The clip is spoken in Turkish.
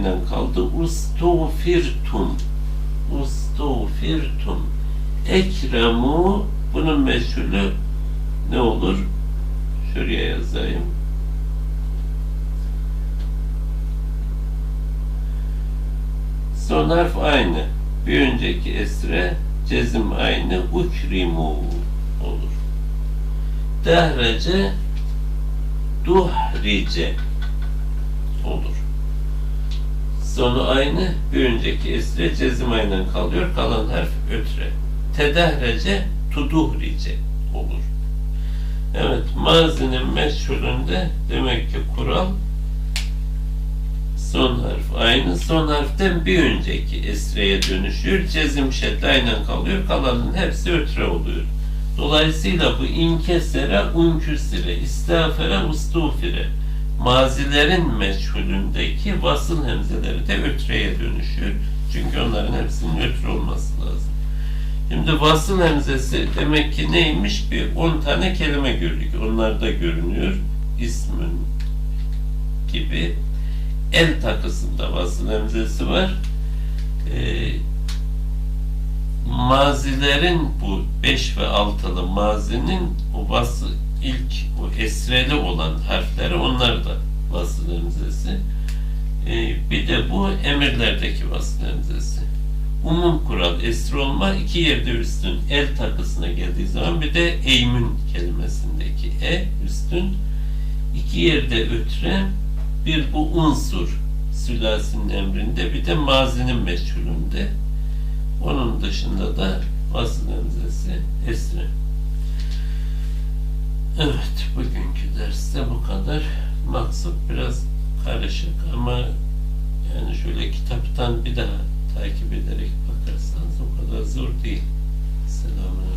Aynen kaldı. Ustufirtum. Ustufirtum. Ekremu bunun meşhulü ne olur? Şuraya yazayım. Son harf aynı. Bir önceki esre cezim aynı. Ukrimu olur. Dehrece duhrice olur. Sonu aynı. Bir önceki esre cezim aynen kalıyor. Kalan harf ötre. Tedahrece tuduhrice olur. Evet, mazinin meşhurunda demek ki kural son harf aynı. Son harften bir önceki esreye dönüşüyor. Cezim şedde aynen kalıyor. Kalanın hepsi ötre oluyor. Dolayısıyla bu inkesere, unküsire, istağfere, ustufire mazilerin meçhulündeki vasıl hemzeleri de ötreye dönüşüyor. Çünkü onların hepsinin ötre olması lazım. Şimdi vasıl hemzesi demek ki neymiş? Bir 10 tane kelime gördük. Onlar da görünüyor. İsmün gibi. El takısında vasıl hemzesi var. Ee, mazilerin bu 5 ve 6'lı mazinin o vası ilk o esreli olan harfleri onlar da vasıl hemzesi. Ee, bir de bu emirlerdeki vasıl hemzesi. Umum kural esri olma iki yerde üstün el takısına geldiği zaman bir de eymün kelimesindeki e üstün iki yerde ötre bir bu unsur sülasinin emrinde bir de mazinin meşhurunda onun dışında da vasıl hemzesi esri. Evet, bugünkü derste bu kadar. Maksat biraz karışık ama yani şöyle kitaptan bir daha takip ederek bakarsanız o kadar zor değil. Selamun